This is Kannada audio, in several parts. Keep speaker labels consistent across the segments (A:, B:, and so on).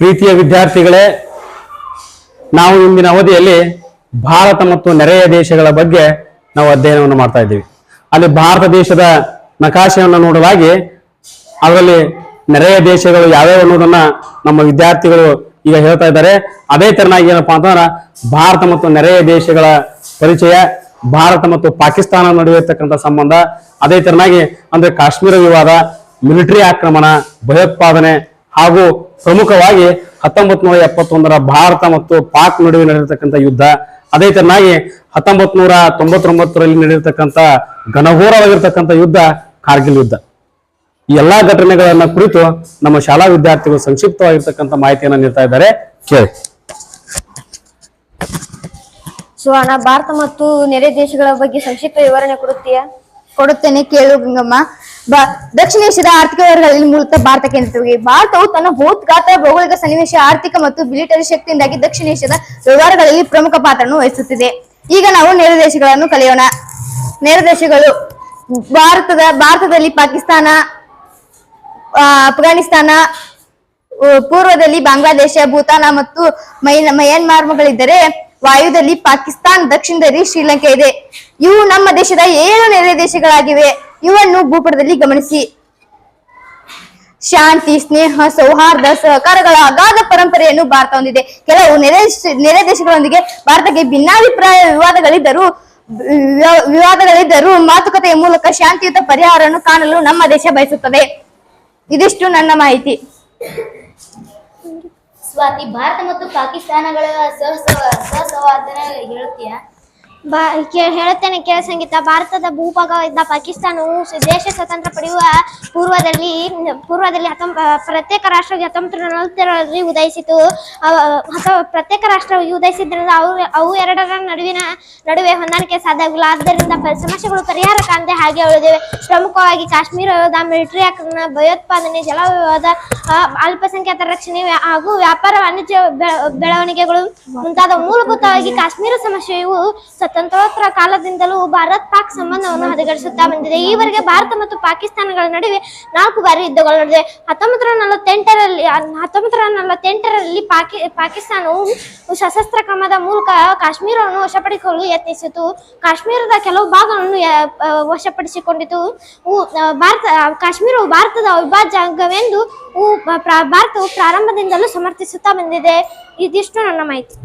A: ಪ್ರೀತಿಯ ವಿದ್ಯಾರ್ಥಿಗಳೇ, ನಾವು ಇಂದಿನ ಅವಧಿಯಲ್ಲಿ ಭಾರತ ಮತ್ತು ನೆರೆಯ ದೇಶಗಳ ಬಗ್ಗೆ ನಾವು ಅಧ್ಯಯನವನ್ನು ಮಾಡ್ತಾ ಇದ್ದೀವಿ. ಅಲ್ಲಿ ಭಾರತ ದೇಶದ ನಕಾಶೆಯನ್ನು ನೋಡಲಾಗಿ ಅದರಲ್ಲಿ ನೆರೆಯ ದೇಶಗಳು ಯಾವ್ಯಾವ ಅನ್ನೋದನ್ನ ನಮ್ಮ ವಿದ್ಯಾರ್ಥಿಗಳು ಈಗ ಹೇಳ್ತಾ ಇದ್ದಾರೆ. ಅದೇ ತರನಾಗಿ ಏನಪ್ಪಾ ಅಂತಂದ್ರೆ ಭಾರತ ಮತ್ತು ನೆರೆಯ ದೇಶಗಳ ಪರಿಚಯ, ಭಾರತ ಮತ್ತು ಪಾಕಿಸ್ತಾನ ನಡುವೆ ಇರ್ತಕ್ಕಂಥ ಸಂಬಂಧ, ಅದೇ ತರನಾಗಿ ಅಂದ್ರೆ ಕಾಶ್ಮೀರ ವಿವಾದ, ಮಿಲಿಟರಿ ಆಕ್ರಮಣ, ಭಯೋತ್ಪಾದನೆ ಹಾಗೂ ಪ್ರಮುಖವಾಗಿ ಹತ್ತೊಂಬತ್ ನೂರ ಎಪ್ಪತ್ತೊಂದರ ಭಾರತ ಮತ್ತು ಪಾಕ್ ನಡುವೆ ನಡೆದಿರ್ತಕ್ಕಂಥ ಯುದ್ಧ, ಅದೇ ತರನಾಗಿ ಹತ್ತೊಂಬತ್ ನೂರ ತೊಂಬತ್ತೊಂಬತ್ತರಲ್ಲಿ ನಡೆದಿರ್ತಕ್ಕಂಥ ಘನಘೋರವಾಗಿರ್ತಕ್ಕಂಥ ಯುದ್ಧ, ಕಾರ್ಗಿಲ್ ಯುದ್ಧ. ಈ ಎಲ್ಲಾ ಘಟನೆಗಳನ್ನ ಕುರಿತು ನಮ್ಮ ಶಾಲಾ ವಿದ್ಯಾರ್ಥಿಗಳು ಸಂಕ್ಷಿಪ್ತವಾಗಿರ್ತಕ್ಕಂಥ ಮಾಹಿತಿಯನ್ನ ನೀಡ್ತಾ ಇದ್ದಾರೆ. ಕೇಳಿ.
B: ಸುವರ್ಣ ಭಾರತ ಮತ್ತು ನೆರೆ ದೇಶಗಳ ಬಗ್ಗೆ ಸಂಕ್ಷಿಪ್ತ ವಿವರಣೆ ಕೊಡುತ್ತೀಯಾ?
C: ಕೊಡುತ್ತೇನೆ ಕೇಳು ಗಂಗಮ್ಮ. ದಕ್ಷಿಣ ಏಷ್ಯಾದ ಆರ್ಥಿಕ ವ್ಯವಹಾರಗಳಲ್ಲಿ ಮೂಲತಃ ಭಾರತ ಕೇಂದ್ರವಾಗಿ ಭಾರತವು ತನ್ನ ಭೂತ್ಗಾತ್ರ ಭೌಗೋಳಿಕ ಸನ್ನಿವೇಶ, ಆರ್ಥಿಕ ಮತ್ತು ಮಿಲಿಟರಿ ಶಕ್ತಿಯಿಂದಾಗಿ ದಕ್ಷಿಣ ಏಷ್ಯಾದ ವ್ಯವಹಾರಗಳಲ್ಲಿ ಪ್ರಮುಖ ಪಾತ್ರವನ್ನು ವಹಿಸುತ್ತಿದೆ. ಈಗ ನಾವು ನೆರೆ ದೇಶಗಳನ್ನು ಕಲಿಯೋಣ. ನೆರೆ ದೇಶಗಳು, ಭಾರತದ, ಭಾರತದಲ್ಲಿ ಪಾಕಿಸ್ತಾನ ಅಫ್ಘಾನಿಸ್ತಾನ, ಪೂರ್ವದಲ್ಲಿ ಬಾಂಗ್ಲಾದೇಶ, ಭೂತಾನ ಮತ್ತು ಮೈ- ಮಯನ್ಮಾರ್ಗಳಿದ್ದರೆ ವಾಯುದಲ್ಲಿ ಪಾಕಿಸ್ತಾನ್, ದಕ್ಷಿಣದಲ್ಲಿ ಶ್ರೀಲಂಕಾ ಇದೆ. ಇವು ನಮ್ಮ ದೇಶದ ಏಳು ನೆರೆ ದೇಶಗಳಾಗಿವೆ. ಇವನ್ನು ಭೂಪಟದಲ್ಲಿ ಗಮನಿಸಿ. ಶಾಂತಿ, ಸ್ನೇಹ, ಸೌಹಾರ್ದ, ಸಹಕಾರಗಳ ಅಗಾಧ ಪರಂಪರೆಯನ್ನು ಭಾರತ ಹೊಂದಿದೆ. ಕೆಲವು ನೆರೆ ನೆರೆ ದೇಶಗಳೊಂದಿಗೆ ಭಾರತಕ್ಕೆ ಭಿನ್ನಾಭಿಪ್ರಾಯ ವಿವಾದಗಳಿದ್ದರೂ ವಿವಾದಗಳಿದ್ದರೂ ಮಾತುಕತೆಯ ಮೂಲಕ ಶಾಂತಿಯುತ ಪರಿಹಾರವನ್ನು ಕಾಣಲು ನಮ್ಮ ದೇಶ ಬಯಸುತ್ತದೆ. ಇದಿಷ್ಟು ನನ್ನ ಮಾಹಿತಿ.
D: ಸ್ವಾತಿ ಭಾರತ ಮತ್ತು ಪಾಕಿಸ್ತಾನಗಳ ಸಹ ಸಹಸಂವಾದನ ಹೇಳುತ್ತೀಯಾ
E: ಬಾ ಹೇಳುತ್ತೇನೆ ಕೇಳ ಸಂಗೀತ. ಭಾರತದ ಭೂಭಾಗವಿದ್ದ ಪಾಕಿಸ್ತಾನವು ದೇಶ ಸ್ವತಂತ್ರ ಪಡೆಯುವ ಪೂರ್ವದಲ್ಲಿ ಪೂರ್ವದಲ್ಲಿ ಹತ್ತೊಂಬ ಪ್ರತ್ಯೇಕ ರಾಷ್ಟ್ರ ಹತ್ತೊಂಬತ್ತು ನೂರ ನಲವತ್ತೇಳರಲ್ಲಿ ಉದಯಿಸಿತು ಪ್ರತ್ಯೇಕ ರಾಷ್ಟ್ರ ಉದಯಿಸಿದ್ರಿಂದ ಅವು ಅವು ಎರಡರ ನಡುವಿನ ನಡುವೆ ಹೊಂದಾಣಿಕೆ ಸಾಧ್ಯವಿಲ್ಲ ಆದ್ದರಿಂದ ಸಮಸ್ಯೆಗಳು ಪರಿಹಾರ ಕಾಣದೆ ಹಾಗೆ ಉಳಿದಿವೆ. ಪ್ರಮುಖವಾಗಿ ಕಾಶ್ಮೀರ ವಿವಾದ ಮಿಲಿಟರಿ ಆಕ್ರಮಣ ಭಯೋತ್ಪಾದನೆ ಜಲ ವಿವಾದ ಅಲ್ಪಸಂಖ್ಯಾತರ ರಕ್ಷಣೆ ಹಾಗೂ ವ್ಯಾಪಾರ ವಾಣಿಜ್ಯ ಬೆಳವಣಿಗೆಗಳು ಮುಂತಾದ ಮೂಲಭೂತವಾಗಿ ಕಾಶ್ಮೀರ ಸಮಸ್ಯೆಯು ಸ್ವತಂತ್ರೋತ್ತರ ಕಾಲದಿಂದಲೂ ಭಾರತ್ ಪಾಕ್ ಸಂಬಂಧವನ್ನು ಹದಗಡಿಸುತ್ತಾ ಬಂದಿದೆ. ಈವರೆಗೆ ಭಾರತ ಮತ್ತು ಪಾಕಿಸ್ತಾನಗಳ ನಡುವೆ ನಾಲ್ಕು ಬಾರಿ ಯುದ್ಧಗಳು ನಡೆದಿವೆ ಹತ್ತೊಂಬತ್ತರ ನಲವತ್ತೆಂಟರಲ್ಲಿ ಹತ್ತೊಂಬತ್ತರ ನಲವತ್ತೆಂಟರಲ್ಲಿ ಪಾಕಿ, ಪಾಕಿಸ್ತಾನವು ಸಶಸ್ತ್ರ ಕ್ರಮದ ಮೂಲಕ ಕಾಶ್ಮೀರವನ್ನು ವಶಪಡಿಸಿಕೊಳ್ಳಲು ಯತ್ನಿಸಿತು. ಕಾಶ್ಮೀರದ ಕೆಲವು ಭಾಗಗಳನ್ನು ವಶಪಡಿಸಿಕೊಂಡಿತು. ಭಾರತ ಕಾಶ್ಮೀರವು ಭಾರತದ ಅವಿಭಾಜ್ಯ ಅಂಗವೆಂದು ಭಾರತವು ಪ್ರಾರಂಭದಿಂದಲೂ ಸಮರ್ಥಿಸುತ್ತಾ ಬಂದಿದೆ. ಇದಿಷ್ಟು ನನ್ನ ಮಾಹಿತಿ.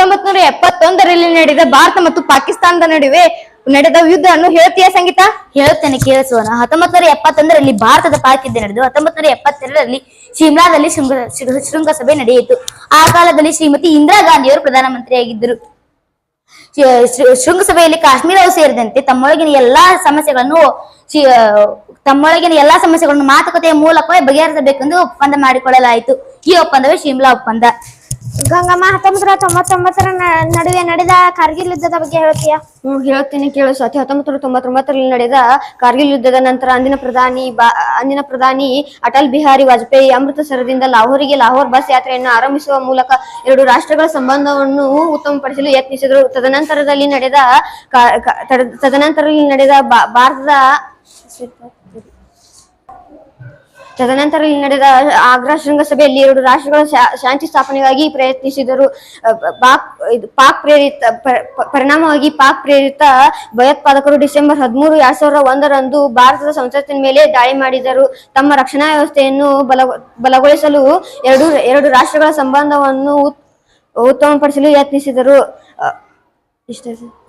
C: ಹತ್ತೊಂಬತ್ ನೂರ ನಡೆದ ಭಾರತ ಮತ್ತು ಪಾಕಿಸ್ತಾನದ ನಡುವೆ ನಡೆದ ಯುದ್ಧವನ್ನು ಹೇಳ್ತೀಯ ಸಂಗೀತ?
D: ಹೇಳುತ್ತೇನೆ ಕೇಳಿಸೋಣ ಹತ್ತೊಂಬತ್ ನೂರ ಎಪ್ಪತ್ತೊಂದರಲ್ಲಿ ಭಾರತದ ಪಾಕ್ ಯುದ್ಧ ನಡೆದು ಹತ್ತೊಂಬತ್ತು ನೂರ ಎಪ್ಪತ್ತೆರಡರಲ್ಲಿ ಶಿಮ್ಲಾದಲ್ಲಿ ಶೃಂಗಸಭೆ ನಡೆಯಿತು. ಆ ಕಾಲದಲ್ಲಿ ಶ್ರೀಮತಿ ಇಂದಿರಾ ಗಾಂಧಿಯವರು ಪ್ರಧಾನಮಂತ್ರಿಯಾಗಿದ್ದರು. ಶೃಂಗಸಭೆಯಲ್ಲಿ ಕಾಶ್ಮೀರವು ಸೇರಿದಂತೆ ತಮ್ಮೊಳಗಿನ ಎಲ್ಲಾ ಸಮಸ್ಯೆಗಳನ್ನು ತಮ್ಮೊಳಗಿನ ಎಲ್ಲಾ ಸಮಸ್ಯೆಗಳನ್ನು ಮಾತುಕತೆಯ ಮೂಲಕವೇ ಬಗೆಹರಿಸಬೇಕೆಂದು ಒಪ್ಪಂದ ಮಾಡಿಕೊಳ್ಳಲಾಯಿತು. ಈ ಒಪ್ಪಂದವೇ ಶಿಮ್ಲಾ ಒಪ್ಪಂದ.
E: ಗಂಗಮ್ಮ, ಹತ್ತೊಂಬತ್ತು ನೂರ ತೊಂಬತ್ತೊಂಬತ್ತರ ನಡುವೆ ನಡೆದ ಕಾರ್ಗಿಲ್ ಯುದ್ಧದ ಬಗ್ಗೆ ಹೇಳ್ತೀಯಾ?
B: ಹ್ಮ್ ಹೇಳ್ತೀನಿ ಕೇಳು. ಸ್ವಾತಿ ಹತ್ತೊಂಬತ್ತರ ತೊಂಬತ್ತೊಂಬತ್ತರಲ್ಲಿ ನಡೆದ ಕಾರ್ಗಿಲ್ ಯುದ್ಧದ ನಂತರ ಅಂದಿನ ಪ್ರಧಾನಿ ಅಂದಿನ ಪ್ರಧಾನಿ ಅಟಲ್ ಬಿಹಾರಿ ವಾಜಪೇಯಿ ಅಮೃತಸರದಿಂದ ಲಾಹೋರಿಗೆ ಲಾಹೋರ್ ಬಸ್ ಯಾತ್ರೆಯನ್ನು ಆರಂಭಿಸುವ ಮೂಲಕ ಎರಡು ರಾಷ್ಟ್ರಗಳ ಸಂಬಂಧವನ್ನು ಉತ್ತಮಪಡಿಸಲು ಯತ್ನಿಸಿದರು. ತದನಂತರದಲ್ಲಿ ನಡೆದ ತದನಂತರದಲ್ಲಿ ನಡೆದ ಭಾರತದ ತದನಂತರ ಇಲ್ಲಿ ನಡೆದ ಆಗ್ರಾ ಶೃಂಗಸಭೆಯಲ್ಲಿ ಎರಡು ರಾಷ್ಟ್ರಗಳ ಶಾಂತಿ ಸ್ಥಾಪನೆಗಾಗಿ ಪ್ರಯತ್ನಿಸಿದರು. ಪಾಕ್ ಪಾಕ್ ಪ್ರೇರಿತ ಪರಿಣಾಮವಾಗಿ ಪಾಕ್ ಪ್ರೇರಿತ ಭಯೋತ್ಪಾದಕರು ಡಿಸೆಂಬರ್ ಹದಿಮೂರು ಎರಡ್ ಸಾವಿರದ ಒಂದರಂದು ಭಾರತದ ಸಂಸತ್ತಿನ ಮೇಲೆ ದಾಳಿ ಮಾಡಿದರು. ತಮ್ಮ ರಕ್ಷಣಾ ವ್ಯವಸ್ಥೆಯನ್ನು ಬಲ, ಬಲಗೊಳಿಸಲು ಎರಡು ಎರಡು ರಾಷ್ಟ್ರಗಳ ಸಂಬಂಧವನ್ನು ಉತ್- ಉತ್ತಮಪಡಿಸಲು ಯತ್ನಿಸಿದರು. ಇಷ್ಟೇ.